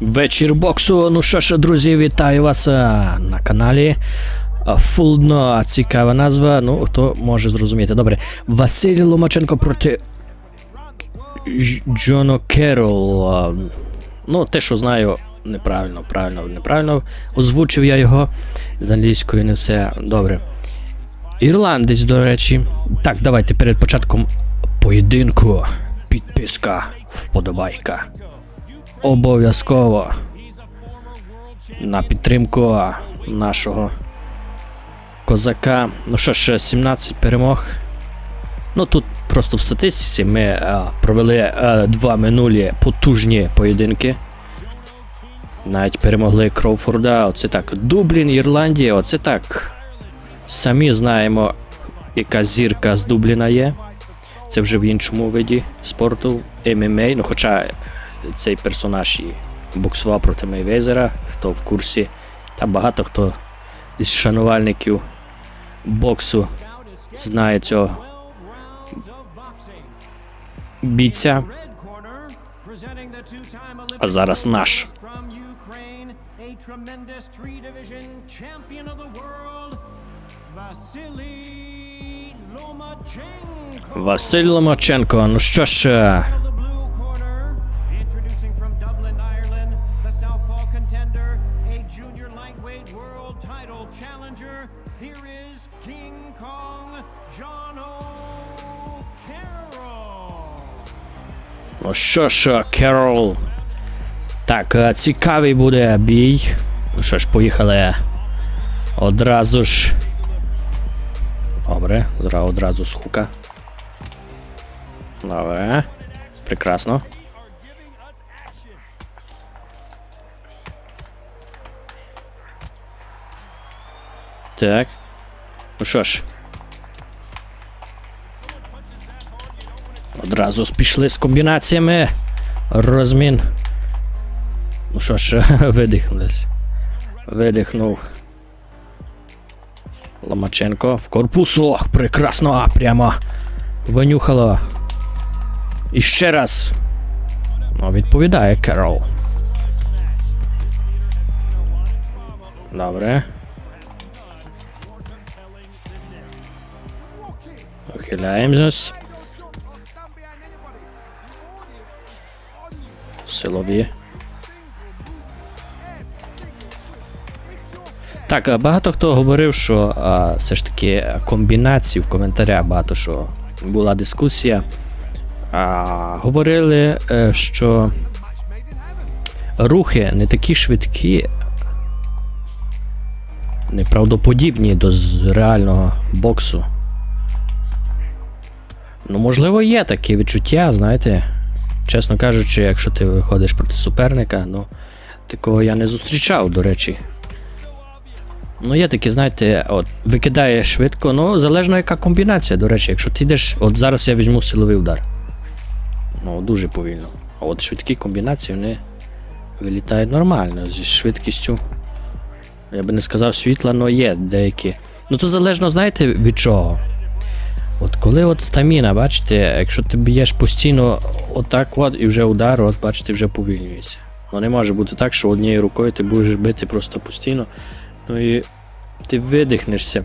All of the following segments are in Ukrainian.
Вечір боксу. Ну що ж, друзі, вітаю вас на каналі. Фулдно цікава назва. Ну, хто може зрозуміти. Добре. Василь Ломаченко проти Джоно Керол. Ну, те, що знаю, неправильно, правильно, неправильно. Озвучив я його з англійської не все добре. Ірландець, до речі. Так, давайте перед початком поєдинку. Підписка, вподобайка. Обов'язково на підтримку нашого козака. Ну що ж, 17 перемог. Ну тут просто в статистиці ми е, провели е, два минулі потужні поєдинки. Навіть перемогли Кроуфорда. Оце так. Дублін, Ірландія, оце так. Самі знаємо, яка зірка з Дубліна є. Це вже в іншому виді спорту ММА. Ну, хоча цей персонаж і боксував проти Мейвезера, хто в курсі. Та багато хто із шанувальників боксу знає цього бійця. А зараз наш. Василь Ломаченко. Ну що ж, Ну що ж, Керол. Так, е, цікавий буде бій. Ну що ж, поїхали. Одразу ж. Добре, одразу з хука. Добре. Прекрасно. Так. Ну що ж. Одразу пішли з комбінаціями. Розмін. Ну що ж, видихнулись. Видихнув. Ломаченко в корпус. Ох, прекрасно, прямо винюхало. І ще раз. Ну, відповідає Керол. Добре. Ухиляємось. Силові. Так, багато хто говорив, що а, все ж таки комбінації в коментарях багато що була дискусія. А, говорили, е, що рухи не такі швидкі, неправдоподібні до реального боксу. Ну, можливо, є таке відчуття, знаєте. Чесно кажучи, якщо ти виходиш проти суперника, ну такого я не зустрічав, до речі. Ну, є такі, знаєте, от викидає швидко, ну залежно яка комбінація, до речі, якщо ти йдеш, от зараз я візьму силовий удар. Ну, дуже повільно. А от швидкі комбінації вони вилітають нормально, зі швидкістю. Я би не сказав світла, але є деякі. Ну то залежно, знаєте, від чого. От коли от стаміна, бачите, якщо ти б'єш постійно отак от і вже удар, от бачите, вже повільнюється. Ну не може бути так, що однією рукою ти будеш бити просто постійно. Ну і ти видихнешся.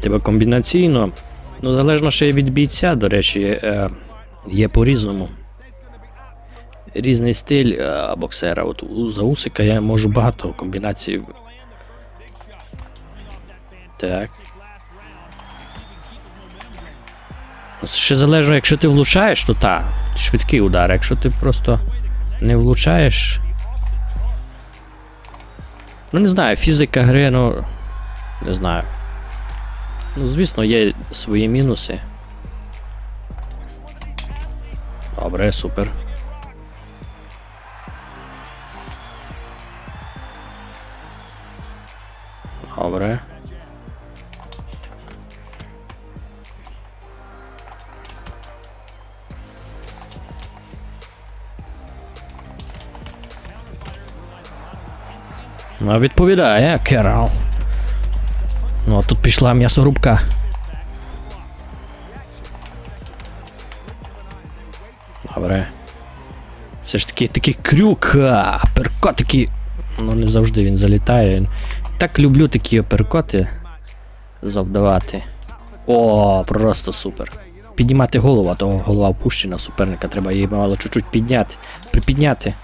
Тебе комбінаційно. Ну, залежно ще й від бійця, до речі, е, є по-різному. Різний стиль е, боксера. От у Заусика я можу багато комбінацій. Так. Ще залежно, якщо ти влучаєш, то та, швидкий удар. Якщо ти просто не влучаєш. Ну, не знаю, фізика гри, ну. Не знаю. Ну, звісно, є свої мінуси. Добре, супер. Добре. Відповідає Керал. Ну, а тут пішла м'ясорубка. Добре. Все ж таки такий крюк, такий. Ну не завжди він залітає. Так люблю такі аперкоти завдавати. О, просто супер. Піднімати голову, а то голова опущена суперника, треба її мало чуть-чуть підняти. Припідняти.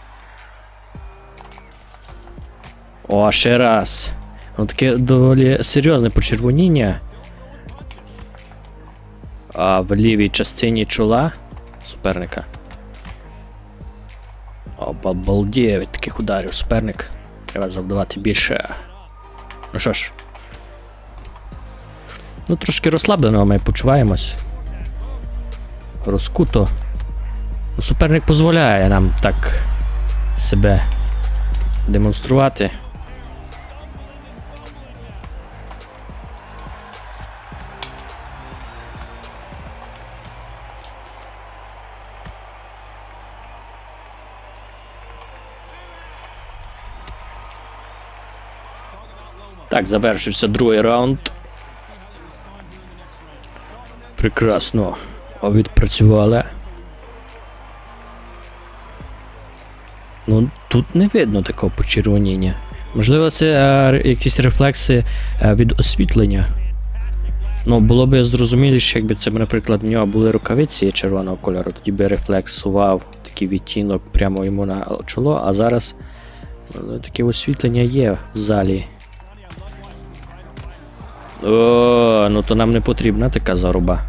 О, ще раз. Ну таке доволі серйозне почервоніння. А в лівій частині чола суперника. Обалдіє від таких ударів суперник. Треба завдавати більше. Ну що ж. Ну, трошки розслаблено ми почуваємось. Розкуто. Ну, Суперник дозволяє нам так себе демонструвати. Так, завершився другий раунд. Прекрасно. Відпрацювали. Ну, тут не видно такого почервоніння. Можливо, це е, якісь рефлекси е, від освітлення. Ну, було б зрозуміліше, якби це, наприклад, в нього були рукавиці червоного кольору, тоді би рефлексував такий відтінок прямо йому на чоло, а зараз ну, таке освітлення є в залі. О, ну то нам не потрібна така заруба.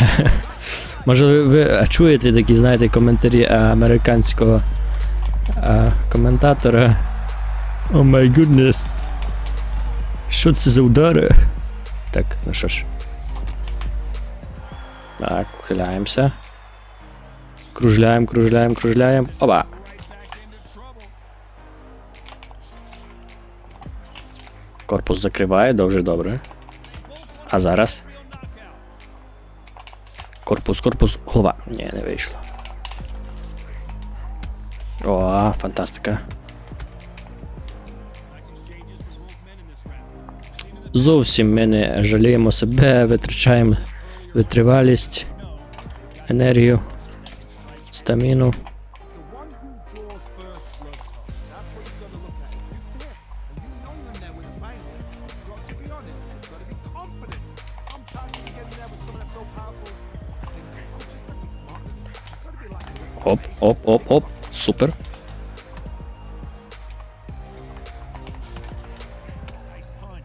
Може ви, ви чуєте такі, знаєте, коментарі американського е, коментатора. О май гуднес. Що це за удари? Так, ну що ж. Так, ухиляємося. Кружляємо, кружляємо, кружляємо. Оба! Корпус закриває, дуже добре. А зараз. Корпус, корпус, голова. Ні, не вийшло. О, фантастика. Зовсім ми не жаліємо себе, витрачаємо витривалість, енергію, стаміну. Оп, оп, оп, оп. Супер.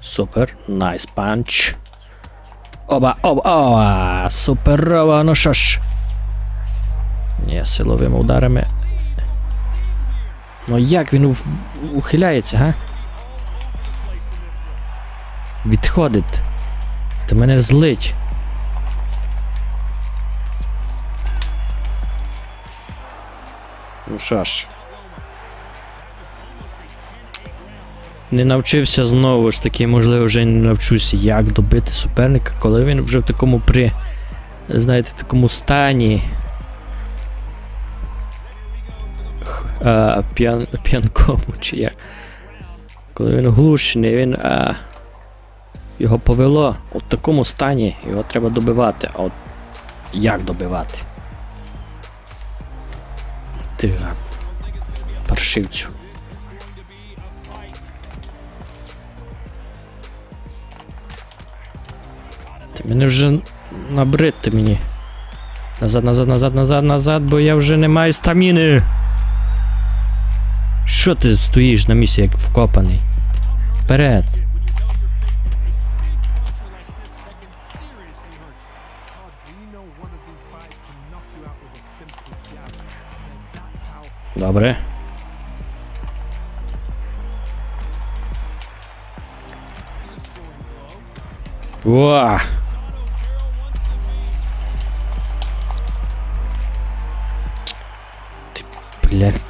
Супер. Найс панч. Оба, оба, оба. Суперово. Ну що ж. Ні, силовими ударами. Ну як він ухиляється, га? Відходить. Ти мене злить. Ну. Не навчився знову ж таки, можливо, вже не навчуся, як добити суперника, коли він вже в такому при. Знаєте, такому стані. А, п'ян, п'янкому чи як. Коли він глушений, він. А, його повело. У такому стані його треба добивати. А от як добивати? Ти га- паршивцю. Ти мене вже набрид ти мені. Назад, назад, назад, назад, назад, бо я вже не маю стаміни. Що ти стоїш на місці, як вкопаний? Вперед. Добре. Уа! Ти, блядь.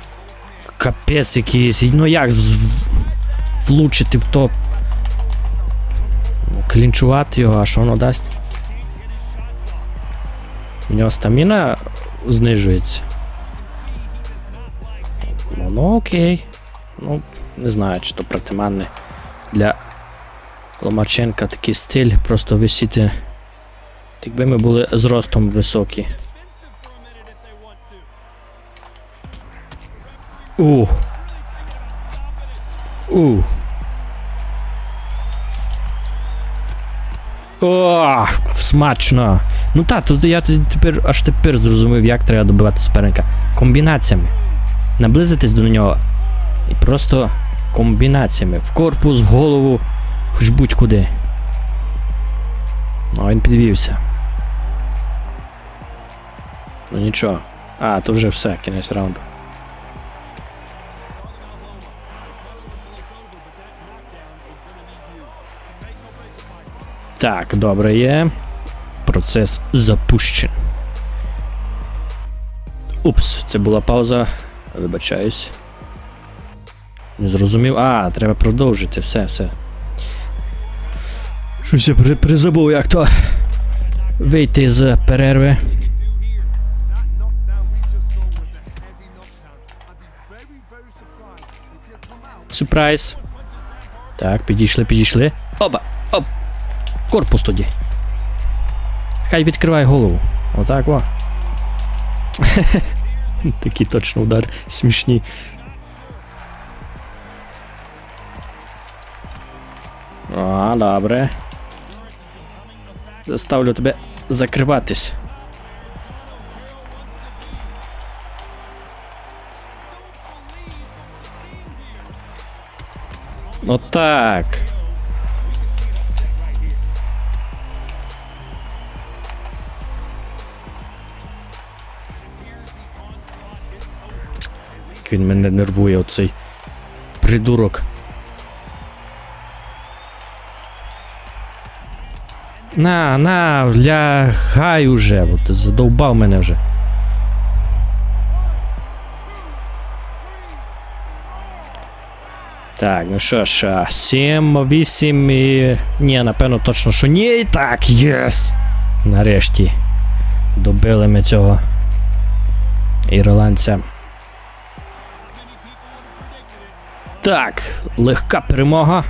Капець якийсь. Ну як влучити в топ? Ну, Клінчувати його, а що воно дасть? У нього стаміна знижується. Ну, окей. Ну, не знаю, чи то притаманне для Ломаченка такий стиль, просто висіти Якби ми були зростом високі. У. У. О, смачно. Ну так, тут я тепер аж тепер зрозумів, як треба добивати суперника. Комбінаціями. Наблизитись до нього. І просто комбінаціями. В корпус, в голову, хоч будь-куди. Ну, він підвівся. Ну нічого. А, то вже все, кінець раунду. Так, добре є. Процес запущен. Упс, це була пауза. Вибачаюсь. Не зрозумів. А, треба продовжити. Все, все. Щось я при, призабув, як то вийти з перерви. Сюрприз. Так, підійшли, підійшли. Опа! Оп! Корпус тоді. Хай відкриває голову. Отак о. Такі точно удар смішні. О, добре. Заставлю тебе закриватись. Отак. Як Він мене нервує, оцей придурок. На, на, лягай уже, бо ти задовбав мене вже. Так, ну що ж, 7, 8 і. Ні, напевно, точно, що ні. І так, єс! Нарешті. Добили ми цього ірландця. Так, легка перемога.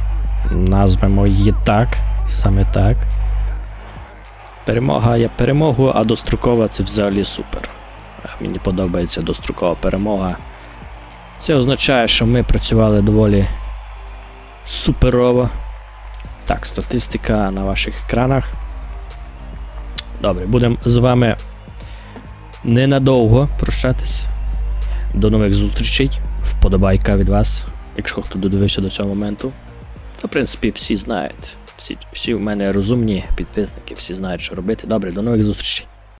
Назвемо її так. Саме так. Перемога є перемогою, а дострокова це взагалі супер. Мені подобається дострокова перемога. Це означає, що ми працювали доволі суперово. Так, статистика на ваших екранах. Добре, будемо з вами ненадовго прощатись. До нових зустрічей. Вподобайка від вас, якщо хто додивився до цього моменту. то, в принципі, всі знають. Всі, всі в мене розумні підписники, всі знають, що робити. Добре, до нових зустрічей.